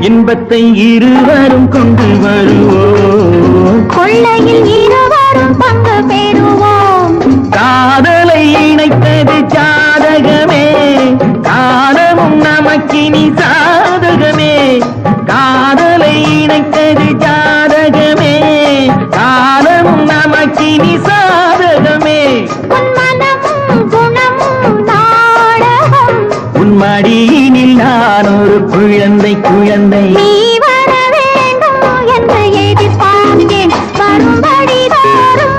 இன்பத்தை இருவரும் கொண்டு வருவோம். கொள்ளையில் இருவரும் பங்கு பெறுவோம். காதலை இணைத்தது ஜாதகமே. காலமும் நமக்கினி சாதகமே. காதலை இணைத்தது ஜாதகமே. காலமும் நமக்கினி நான் ஒரு குழந்தை குழந்தை. நீ வர வேண்டும் என்று எதிர்பார்த்தேன். வரும்படி தோறும்